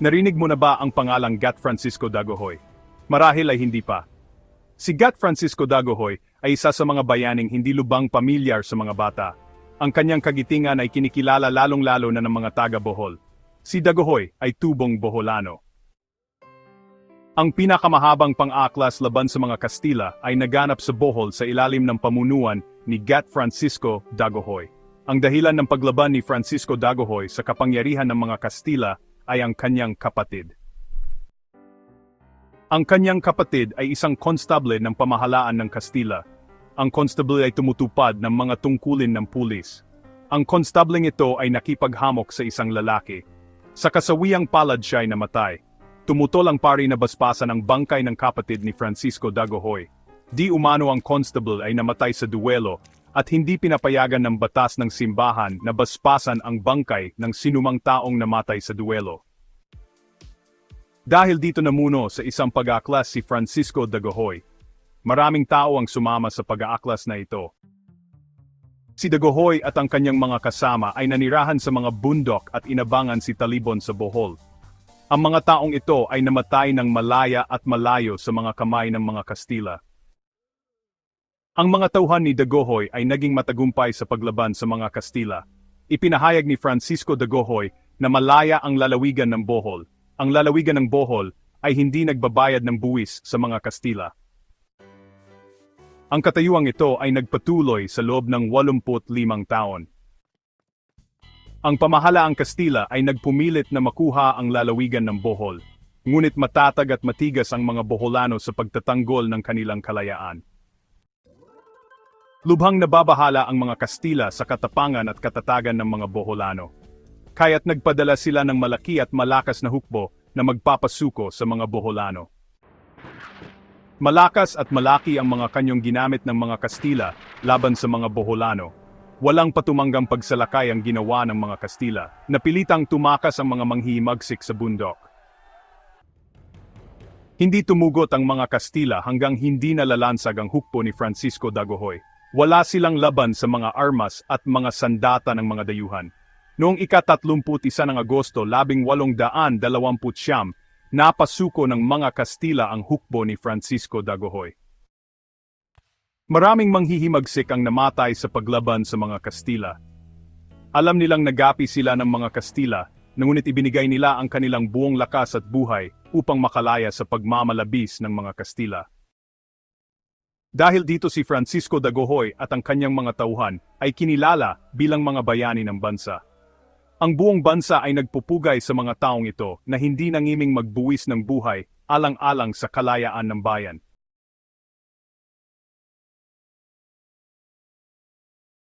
Narinig mo na ba ang pangalang Gat Francisco Dagohoy? Marahil ay hindi pa. Si Gat Francisco Dagohoy ay isa sa mga bayaning hindi lubang pamilyar sa mga bata. Ang kanyang kagitingan ay kinikilala lalong-lalo na ng mga taga-Bohol. Si Dagohoy ay tubong Boholano. Ang pinakamahabang pang-aklas laban sa mga Kastila ay naganap sa Bohol sa ilalim ng pamunuan ni Gat Francisco Dagohoy. Ang dahilan ng paglaban ni Francisco Dagohoy sa kapangyarihan ng mga Kastila ay ang kanyang kapatid. Ang kanyang kapatid ay isang konstable ng pamahalaan ng Kastila. Ang konstable ay tumutupad ng mga tungkulin ng pulis. Ang konstableng ito ay nakipaghamok sa isang lalaki. Sa kasawiang palad siya ay namatay. Tumutol ang pari na baspasan ang bangkay ng kapatid ni Francisco Dagohoy. Di umano ang constable ay namatay sa duwelo at hindi pinapayagan ng batas ng simbahan na baspasan ang bangkay ng sinumang taong namatay sa duwelo. Dahil dito namuno sa isang pag-aaklas si Francisco Dagohoy, maraming tao ang sumama sa pag-aaklas na ito. Si Dagohoy at ang kanyang mga kasama ay nanirahan sa mga bundok at inabangan si Talibon sa Bohol. Ang mga taong ito ay namatay ng malaya at malayo sa mga kamay ng mga Kastila. Ang mga tauhan ni Dagohoy ay naging matagumpay sa paglaban sa mga Kastila. Ipinahayag ni Francisco Dagohoy na malaya ang lalawigan ng Bohol. Ang lalawigan ng Bohol ay hindi nagbabayad ng buwis sa mga Kastila. Ang katayuang ito ay nagpatuloy sa loob ng 85 taon. Ang pamahalaang Kastila ay nagpumilit na makuha ang lalawigan ng Bohol, ngunit matatag at matigas ang mga Boholano sa pagtatanggol ng kanilang kalayaan. Lubhang nababahala ang mga Kastila sa katapangan at katatagan ng mga Boholano. Kaya't nagpadala sila ng malaki at malakas na hukbo na magpapasuko sa mga Boholano. Malakas at malaki ang mga kanyong ginamit ng mga Kastila laban sa mga Boholano. Walang patumanggang pagsalakay ang ginawa ng mga Kastila, napilitang tumakas ang mga manghihimagsik sa bundok. Hindi tumugot ang mga Kastila hanggang hindi nalalansag ang hukbo ni Francisco Dagohoy. Wala silang laban sa mga armas at mga sandata ng mga dayuhan. Noong ika-31 ng Agosto, 1829, napasuko ng mga Kastila ang hukbo ni Francisco Dagohoy. Maraming manghihimagsik ang namatay sa paglaban sa mga Kastila. Alam nilang nagapi sila ng mga Kastila, ngunit ibinigay nila ang kanilang buong lakas at buhay upang makalaya sa pagmamalabis ng mga Kastila. Dahil dito si Francisco Dagohoy at ang kanyang mga tauhan ay kinilala bilang mga bayani ng bansa. Ang buong bansa ay nagpupugay sa mga taong ito na hindi nangiming magbuwis ng buhay alang-alang sa kalayaan ng bayan.